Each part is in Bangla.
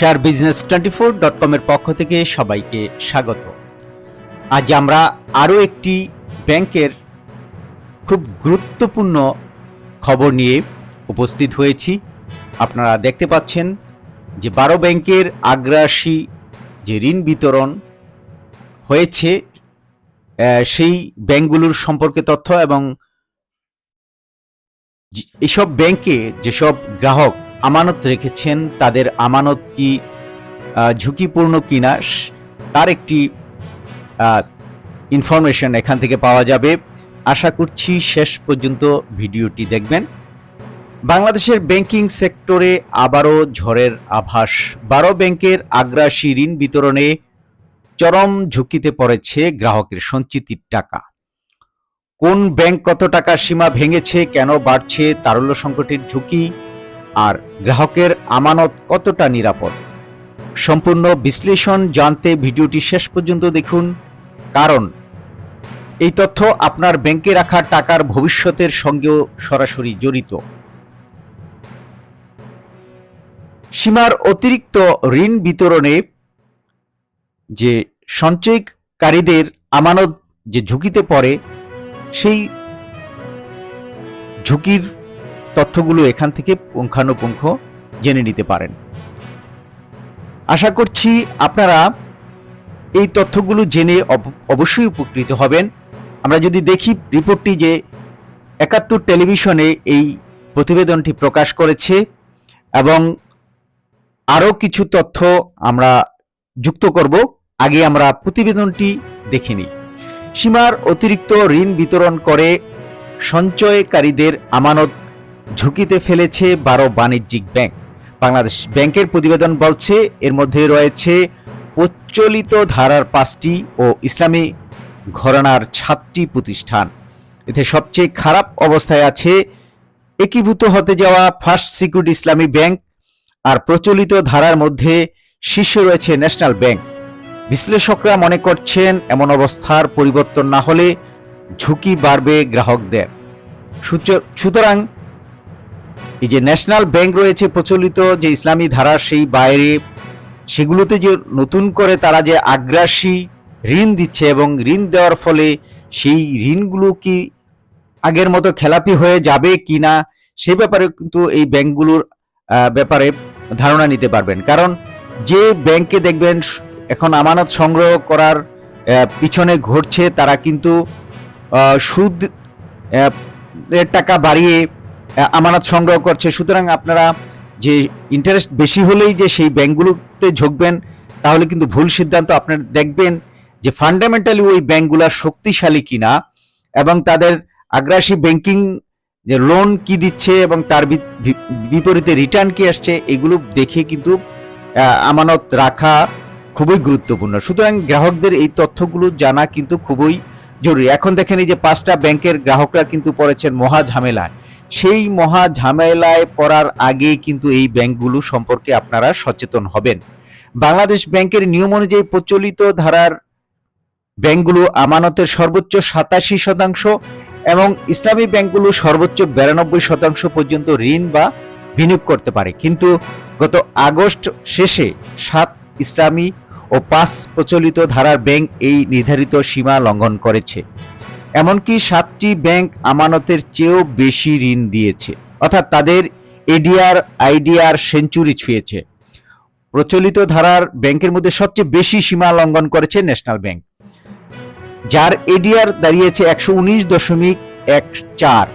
Share business twenty four dot কমের পক্ষ থেকে সবাইকে স্বাগত। আজ আমরা আরও একটি ব্যাংকের খুব গুরুত্বপূর্ণ খবর নিয়ে উপস্থিত হয়েছি। আপনারা দেখতে পাচ্ছেন যে বারো ব্যাংকের আগ্রাসী যে ঋণ বিতরণ হয়েছে সেই ব্যাংকগুলোর সম্পর্কে তথ্য এবং এসব ব্যাংকে যেসব গ্রাহক আমানত রেখেছেন, তাদের আমানত কি ঝুঁকিপূর্ণ কিনা তার একটি ইনফরমেশন এখান থেকে পাওয়া যাবে। আশা করছি শেষ পর্যন্ত ভিডিওটি দেখবেন। বাংলাদেশের ব্যাংকিং সেক্টরে আবারও ঝড়ের আভাস। বারো ব্যাংকের আগ্রাসী ঋণ বিতরণে চরম ঝুঁকিতে পড়েছে গ্রাহকের সঞ্চিতির টাকা। কোন ব্যাংক কত টাকা সীমা ভেঙেছে, কেন বাড়ছে, তারল্য সংকটের ঝুঁকি আর গ্রাহকের আমানত কতটা নিরাপদ? সম্পূর্ণ বিশ্লেষণ জানতে ভিডিওটি শেষ পর্যন্ত দেখুন। কারণ, এই তথ্য আপনার ব্যাংকে রাখা টাকার ভবিষ্যতের সঙ্গেও সরাসরি জড়িত। সীমার অতিরিক্ত ঋণ বিতরণে যে সঞ্চয়কারীদের আমানত যে ঝুঁকিতে পড়ে, সেই ঝুঁকির তথ্যগুলো এখান থেকে পুঙ্খানুপুঙ্খ জেনে নিতে পারেন। আশা করছি আপনারা এই তথ্যগুলো জেনে অব- অবশ্যই উপকৃত হবেন। আমরা যদি দেখি রিপোর্টটি যে একাত্তর টেলিভিশনে এই প্রতিবেদনটি প্রকাশ করেছে এবং আরও কিছু তথ্য আমরা যুক্ত করব, আগে আমরা প্রতিবেদনটি দেখে নিই। সীমার অতিরিক্ত ঋণ বিতরণ করে সঞ্চয়কারীদের আমানত ঝুঁকিতে ফেলেছে বারো বাণিজ্যিক ব্যাংক। বাংলাদেশ ব্যাংকের প্রতিবেদন বলছে, এর মধ্যে রয়েছে প্রচলিত ধারার পাঁচটি ও ইসলামী ঘরানার সাতটি প্রতিষ্ঠান। এতে সবচেয়ে খারাপ অবস্থায় আছে, একীভূত হতে যাওয়া ফার্স্ট সিকিউরিটি ইসলামী ব্যাংক আর প্রচলিত ধারার মধ্যে শীর্ষে রয়েছে ন্যাশনাল ব্যাংক। বিশ্লেষকরা মনে করছেন, এমন অবস্থার পরিবর্তন না হলে ঝুঁকি বাড়বে গ্রাহকদের। সুতরাং এই যে ন্যাশনাল ব্যাংক রয়েছে প্রচলিত যে ইসলামী ধারা সেই বাইরে, সেগুলোতে যে নতুন করে তারা যে আগ্রাসী ঋণ দিচ্ছে এবং ঋণ দেওয়ার ফলে সেই ঋণগুলো কি আগের মতো খেলাপি হয়ে যাবে কি না, সে ব্যাপারে কিন্তু এই ব্যাংকগুলোর ব্যাপারে ধারণা নিতে পারবেন। কারণ যে ব্যাংকে দেখবেন এখন আমানত সংগ্রহ করার পিছনে ঘটছে, তারা কিন্তু সুদ টাকা বাড়িয়ে আমানত সংগ্রহ করছে। সুতরাং আপনারা যে ইন্টারেস্ট বেশি হলেই যে সেই ব্যাংকগুলোতে ঝুঁকবেন, তাহলে কিন্তু ভুল সিদ্ধান্ত আপনারা দেখবেন যে ফান্ডামেন্টালি ওই ব্যাংকগুলা শক্তিশালী কিনা এবং তাদের আগ্রাসী ব্যাংকিং যে লোন কি দিচ্ছে এবং তার বিপরীতে রিটার্ন কি আসছে, এগুলো দেখে কিন্তু আমানত রাখা খুবই গুরুত্বপূর্ণ। সুতরাং গ্রাহকদের এই তথ্যগুলো জানা কিন্তু খুবই জরুরি। এখন দেখেন এই যে পাঁচটা ব্যাংকের গ্রাহকরা কিন্তু পড়েছেন মহা ঝামেলায়। সেই মহা ঝামেলায় পড়ার আগে কিন্তু এই ব্যাংকগুলো সম্পর্কে আপনারা সচেতন হবেন। বাংলাদেশ ব্যাংকের নিয়ম অনুযায়ী প্রচলিত ধারার ব্যাংকগুলো আমানতের সর্বোচ্চ সাতাশি শতাংশ এবং ইসলামী ব্যাংকগুলো সর্বোচ্চ বিরানব্বই শতাংশ পর্যন্ত ঋণ বা বিনিয়োগ করতে পারে। কিন্তু গত আগস্ট শেষে সাত ইসলামী ও পাঁচ প্রচলিত ধারার ব্যাংক এই নির্ধারিত সীমা লঙ্ঘন করেছে। এমনকি সাতটি ব্যাংক আমানতের চেয়েও বেশি ঋণ দিয়েছে। অর্থাৎ তাদের এডিআর, আইডিআর সেঞ্চুরি ছুঁয়েছে। প্রচলিত ধারার ব্যাংকের মধ্যে সবচেয়ে বেশি সীমা লঙ্ঘন করেছে ন্যাশনাল ব্যাংক, যার এডিআর দাঁড়িয়েছে একশো উনিশ দশমিক এক চার।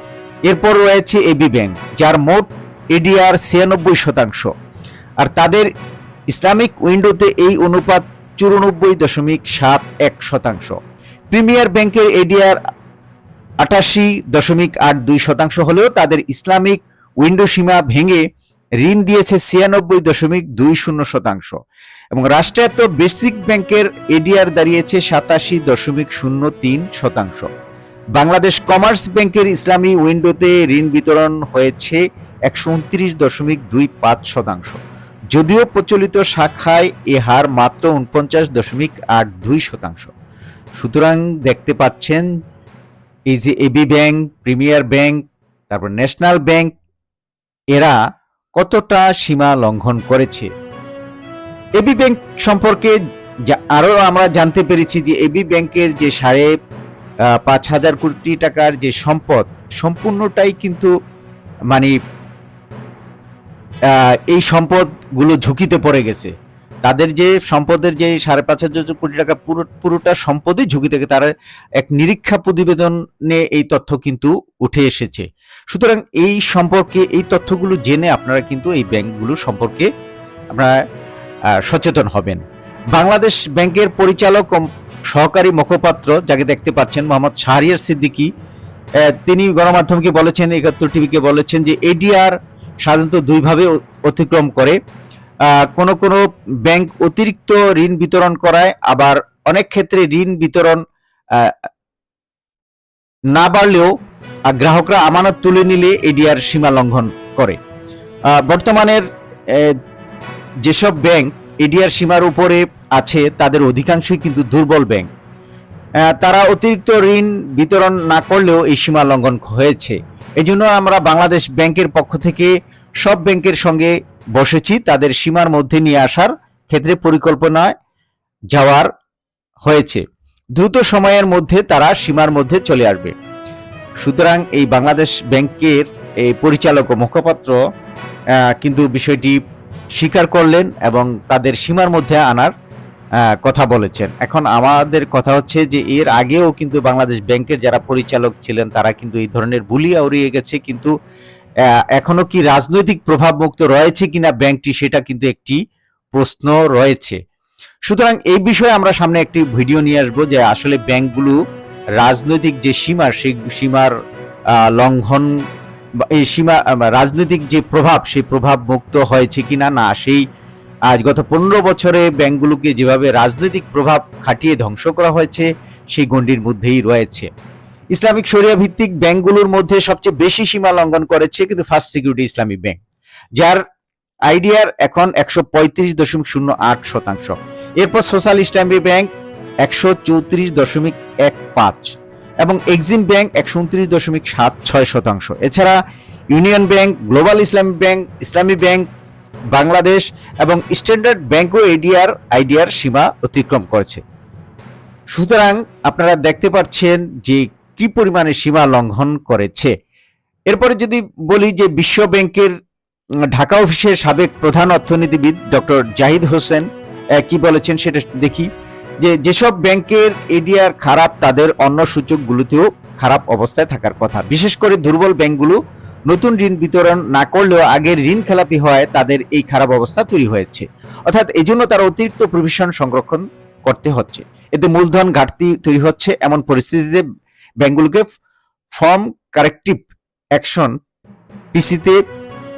এরপর রয়েছে এবি ব্যাংক, যার মোট এডিআর ছিয়ানব্বই শতাংশ। আর তাদের ইসলামিক উইন্ডোতে এই অনুপাত চুরানব্বই দশমিক সাত এক শতাংশ। প্রিমিয়ার ব্যাংকের এডিআর আটাশি দশমিক আট দুই শতাংশ হলেও তাদের ইসলামিক উইন্ডো সীমা ভেঙে ঋণ দিয়েছে ছিয়ানব্বই দশমিক দুই শূন্য শতাংশ। এবং রাষ্ট্রায়ত্ত বেসিক ব্যাংকের এডিআর দাঁড়িয়েছে সাতাশি দশমিক শূন্য তিন শতাংশ। বাংলাদেশ কমার্স ব্যাংকের ইসলামী উইন্ডোতে ঋণ বিতরণ হয়েছে একশো উনত্রিশ দশমিক দুই পাঁচ শতাংশ। যদিও প্রচলিত শাখায় এ হার মাত্র উনপঞ্চাশ দশমিক আট দুই শতাংশ। সুতরাং দেখতে পাচ্ছেন এই যে এবি ব্যাংক প্রিমিয়ার ব্যাংক তারপর ন্যাশনাল ব্যাংক এরা কতটা সীমা লঙ্ঘন করেছে? এবি ব্যাংক সম্পর্কে যা- আরও আমরা জানতে পেরেছি যে এবি ব্যাংকের যে সাড়ে পাঁচ হাজার কোটি টাকার যে সম্পদ, সম্পূর্ণটাই কিন্তু মানে এই সম্পদগুলো ঝুঁকিতে পড়ে গেছে। তাদের যে সম্পদের যে সাড়ে পাঁচ হাজার কোটি টাকা পুরো, পুরোটা সম্পদই ঝুঁকি থেকে তার এক নিরীক্ষা প্রতিবেদনে এই তথ্য কিন্তু উঠে এসেছে। সুতরাং এই সম্পর্কে, এই তথ্যগুলো জেনে আপনারা কিন্তু এই ব্যাংকগুলো সম্পর্কে আপনারা সচেতন হবেন। বাংলাদেশ ব্যাংকের পরিচালক সহকারী মুখপাত্র যাকে দেখতে পাচ্ছেন, মোহাম্মদ শাহরিয়ার সিদ্দিকী তিনি গণমাধ্যমকে বলেছেন, একাত্তর টিভিকে বলেছেন যে এডিআর সাধারণত দুইভাবে অতিক্রম করে। কোনো কোনো ব্যাংক অতিরিক্ত ঋণ বিতরণ করায়, আবার অনেক ক্ষেত্রে ঋণ বিতরণ না বাড়লেও গ্রাহকরা আমানত তুলে নিলে এডিআর সীমা লঙ্ঘন করে। বর্তমানের যেসব ব্যাংক এডিআর সীমার উপরে আছে, তাদের অধিকাংশই কিন্তু দুর্বল ব্যাংক তারা অতিরিক্ত ঋণ বিতরণ না করলেও এই সীমা লঙ্ঘন হয়েছে। এই জন্য আমরা বাংলাদেশ ব্যাংকের পক্ষ থেকে সব ব্যাংকের সঙ্গে বসেছি, তাদের সীমার মধ্যে নিয়ে আসার ক্ষেত্রে পরিকল্পনায় যাওয়ার হয়েছে। দ্রুত সময়ের মধ্যে তারা সীমার মধ্যে চলে আসবে। সুতরাং এই বাংলাদেশ ব্যাংকের এই পরিচালক ও মুখপাত্র কিন্তু বিষয়টি স্বীকার করলেন এবং তাদের সীমার মধ্যে আনার কথা বলেছেন। এখন আমাদের কথা হচ্ছে যে, এর আগেও কিন্তু বাংলাদেশ ব্যাংকের যারা পরিচালক ছিলেন, তারা কিন্তু এই ধরনের বুলি উড়িয়ে গেছে, কিন্তু এখনও কি রাজনৈতিক প্রভাব মুক্ত রয়েছে কিনা ব্যাংকটি সেটা কিন্তু একটি প্রশ্ন রয়েছে। সুতরাং এই বিষয়ে আমরা সামনে একটি ভিডিও নিয়ে আসব যে আসলে ব্যাংকগুলো রাজনৈতিক যে সীমা সেই সীমার লঙ্ঘন এই সীমা রাজনৈতিক যে প্রভাব, সেই প্রভাব মুক্ত হয়েছে কিনা না, সেই আজ গত পনেরো বছরে ব্যাংকগুলোকে যেভাবে রাজনৈতিক প্রভাব খাটিয়ে ধ্বংস করা হয়েছে, সেই গণ্ডির মধ্যেই রয়েছে। ইসলামিক শরিয়া ভিত্তিক ব্যাংকগুলোর মধ্যে সবচেয়ে বেশি সীমা লঙ্ঘন করেছে কিন্তু ফার্স্ট সিকিউরিটি ইসলামী ব্যাংক, যার আইডিয়ার এখন একশো পঁয়ত্রিশ দশমিক শূন্য আট শতাংশ। এরপর সোশ্যাল ইসলামী ব্যাংক একশো চৌত্রিশ দশমিক এক পাঁচ এবং এক্সিম ব্যাংক একশো উনত্রিশ দশমিক সাত ছয় শতাংশ। এছাড়া union bank, global Islami bank Islami bank, Bangladesh এবং স্ট্যান্ডার্ড ব্যাংকও এডিআর আইডিয়ার সীমা অতিক্রম করেছে। সুতরাং আপনারা দেখতে পাচ্ছেন যে কি পরিমাণে সীমা লঙ্ঘন করেছে? এরপরে যদি বলি যে বিশ্ব ব্যাংকের ঢাকা অফিসের সাবেক প্রধান অর্থনীতিবিদ ডক্টর জাহিদ হোসেন কি বলেছেন সেটা দেখি, যে যেসব ব্যাংকের এডিআর খারাপ, তাদের অন্য সূচকগুলোতেও খারাপ অবস্থায় থাকার কথা। বিশেষ করে দুর্বল ব্যাংকগুলো নতুন ঋণ বিতরণ না করলেও আগের ঋণ খেলাপি হওয়ায় তাদের এই খারাপ অবস্থা তৈরি হয়েছে। অর্থাৎ এজন্য তারা অতিরিক্ত প্রভিশন সংরক্ষণ করতে হচ্ছে। এতে মূলধন ঘাটতি তৈরি হচ্ছে, এমন পরিস্থিতিতে ব্যাংকগুলোকে ফর্ম কারেক্টিভ অ্যাকশন পিসিতে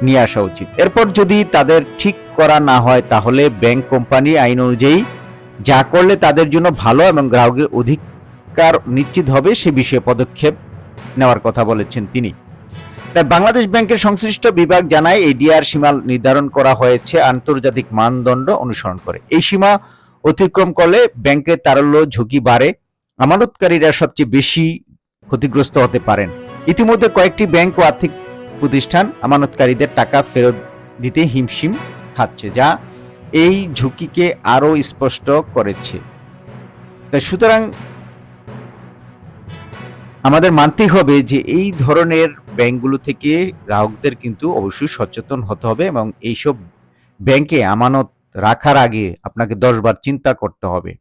নিয়ে আসা উচিত। এরপর যদি তাদের ঠিক করা না হয়, তাহলে ব্যাংক কোম্পানি আইন অনুযায়ী যা করলে তাদের জন্য ভালো এবং গ্রাহকের অধিকার নিশ্চিত হবে, সে বিষয়ে পদক্ষেপ নেওয়ার কথা বলেছেন তিনি। তাই বাংলাদেশ ব্যাংকের সংশ্লিষ্ট বিভাগ জানায়, এডিআর সীমা নির্ধারণ করা হয়েছে, আন্তর্জাতিক মানদণ্ড অনুসরণ করে। এই সীমা অতিক্রম করলে ব্যাংকের তারল্য ঝুঁকি বাড়ে। আমানতকারীরা সবচেয়ে বেশি ক্ষতিগ্রস্ত হতে পারেন। ইতিমধ্যে কয়েকটি ব্যাংক ও আর্থিক প্রতিষ্ঠান আমানতকারীদের টাকা ফেরত দিতে হিমশিম খাচ্ছে, যা এই ঝুঁকিকে আরও স্পষ্ট করেছে। তাই সুতরাং আমাদের মানতেই হবে যে এই ধরনের ব্যাংকগুলো থেকে গ্রাহকদের কিন্তু অবশ্যই সচেতন হতে হবে এবং এইসব ব্যাংকে আমানত রাখার আগে আপনাকে দশবার চিন্তা করতে হবে।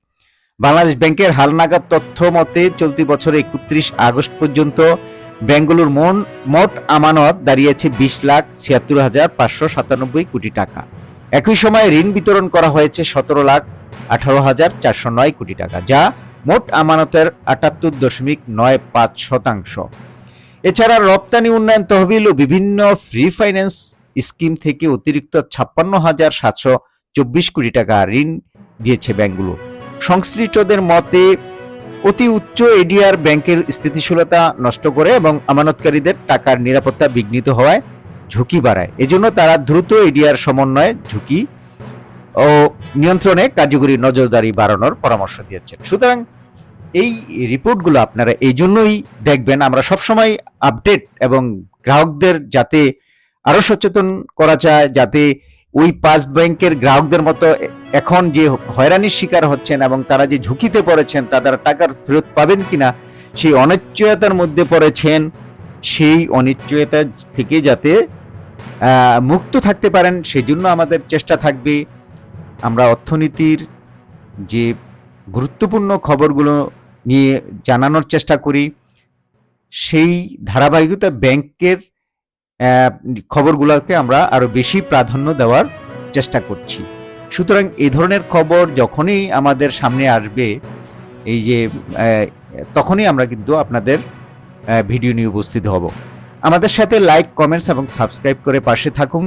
বাংলাদেশ ব্যাংকের হালনাগাদ তথ্য মতে, চলতি বছর একত্রিশ আগস্ট পর্যন্ত ব্যাংকগুলোর মন, মোট আমানত দাঁড়িয়েছে বিশ লাখ ছিয়াত্তর হাজার পাঁচশো সাতানব্বই কোটি টাকা। একই সময়ে ঋণ বিতরণ করা হয়েছে সতেরো লাখ আঠারো হাজার চারশো নয় কোটি টাকা, যা মোট আমানতের আটাত্তর দশমিক নয় পাঁচ শতাংশ। এছাড়া রপ্তানি, উন্নয়ন, তহবিল ও বিভিন্ন ফ্রি ফাইন্যান্স স্কিম থেকে অতিরিক্ত ছাপ্পান্ন হাজার সাতশো চব্বিশ কোটি টাকা ঋণ দিয়েছে ব্যাংকগুলো সংশ্লিষ্টদের মতে, অতি উচ্চ এডিআর ব্যাংকের স্থিতিশীলতা নষ্ট করে এবং আমানতকারীদের টাকার নিরাপত্তা বিঘ্নিত হওয়ায় ঝুঁকি বাড়ায়। এজন্য তারা দ্রুত এডিআর সমন্বয়ে ঝুঁকি ও নিয়ন্ত্রণে কার্যকরী নজরদারি বাড়ানোর পরামর্শ দিয়েছেন। সুতরাং এই রিপোর্টগুলো আপনারা এই জন্যই দেখবেন। আমরা সবসময় আপডেট এবং গ্রাহকদের যাতে আরও সচেতন করা যায়, যাতে ওই পাস ব্যাংকের গ্রাহকদের মতো এখন যে হয়রানির শিকার হচ্ছেন এবং তারা যে ঝুঁকিতে পড়েছেন তাদের টাকার ফেরত পাবেন কিনা, সেই অনিশ্চয়তার মধ্যে পড়েছেন, সেই অনিশ্চয়তা থেকে যাতে মুক্ত থাকতে পারেন, সেজন্য আমাদের চেষ্টা থাকবে। আমরা অর্থনীতির যে গুরুত্বপূর্ণ খবরগুলো নিয়ে জানানোর চেষ্টা করি, সেই ধারাবাহিকতা ব্যাংকের খবরগুলোকে আমরা আরও বেশি প্রাধান্য দেওয়ার চেষ্টা করছি। সুতরাং এই ধরনের খবর যখনই আমাদের সামনে আসবে, এই যে তখনই আমরা কিন্তু আপনাদের ভিডিও নিয়ে উপস্থিত হব। আমাদের সাথে লাইক, কমেন্টস এবং সাবস্ক্রাইব করে পাশে থাকুন।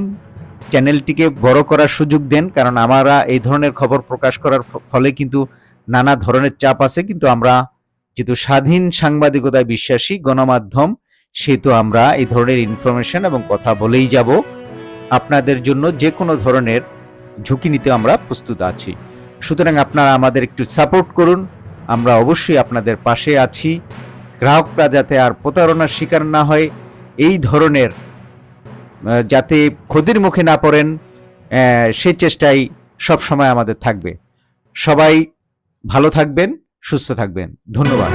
চ্যানেলটিকে বড় করার সুযোগ দেন, কারণ আমরা এই ধরনের খবর প্রকাশ করার ফলে কিন্তু নানা ধরনের চাপ আছে। কিন্তু আমরা যেহেতু স্বাধীন সাংবাদিকতায় বিশ্বাসী, গণমাধ্যম সেহেতু আমরা এই ধরনের ইনফরমেশন এবং কথা বলেই যাব। আপনাদের জন্য যে কোনো ধরনের ঝুঁকি নিতে আমরা প্রস্তুত আছি। সুতরাং আপনারা আমাদের একটু সাপোর্ট করুন। আমরা অবশ্যই আপনাদের পাশে আছি। গ্রাহকরা যাতে আর প্রতারণার শিকার না হয়, এই ধরনের যাতে ক্ষতির মুখে না পড়েন সেই চেষ্টাই সবসময় আমাদের থাকবে। সবাই ভালো থাকবেন, সুস্থ থাকবেন। ধন্যবাদ।